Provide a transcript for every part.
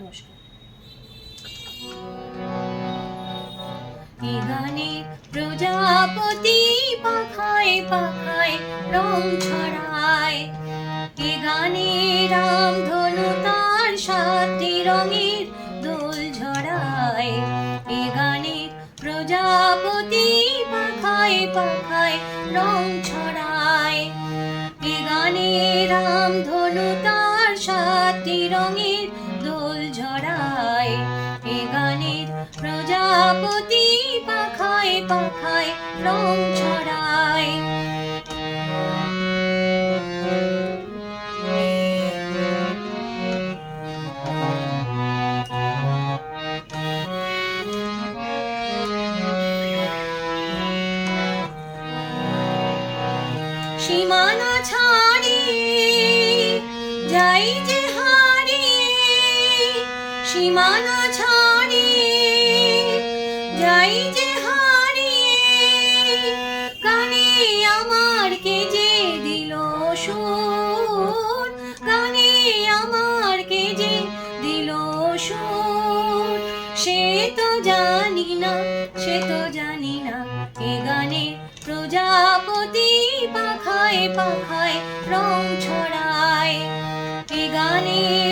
নমস্কার। গানে প্রজাপতি পাখায় পাখায় রং ছড়ায়। তার সাতটি রঙের দোল ঝরায় এ গানে প্রজাপতি পাখায় পাখায় রং ছড়ায়। এ রাম ধনু তার পাখায় রং ছড়ায়। সীমানা ছাড়িয়ে যাই যে হারিয়ে সীমানা ছাড়িয়ে আমার কে যে দিল সুর? গানে আমার কে যে দিল সুর? সে তো জানি না, সে তো জানি না এ গানে প্রজাপতি পাখায় পাখায় রং ছড়ায়। এ গানে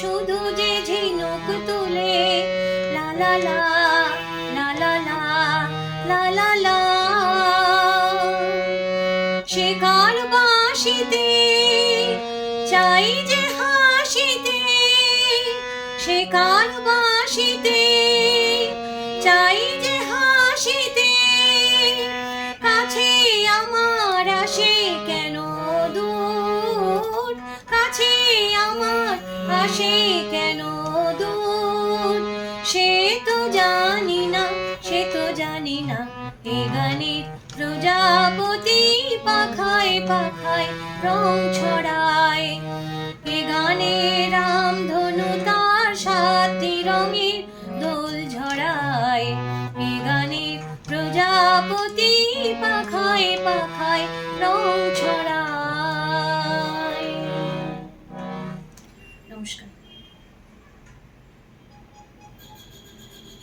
শুধু যে ঝিনুক তুলে, লা লা লা লা লা শিকার বাসিতে চাই যে হাসিতে শিকার বাসিতে চাই যে হাসিতে, কাছে আমার আসে কেন দূর? কাছে আমার আসে কেন দূর? সে তো জানি না, সে তো জানি না। এ গানের প্রজাপতি পাখায় পাখায় রং ছড়ায়। এ গানে রাম ধনু তার সাতটি রঙের দোল ঝরায়। এ গানের প্রজাপতি পাখায় পাখায় রং ছড়ায়। olmuş galiba.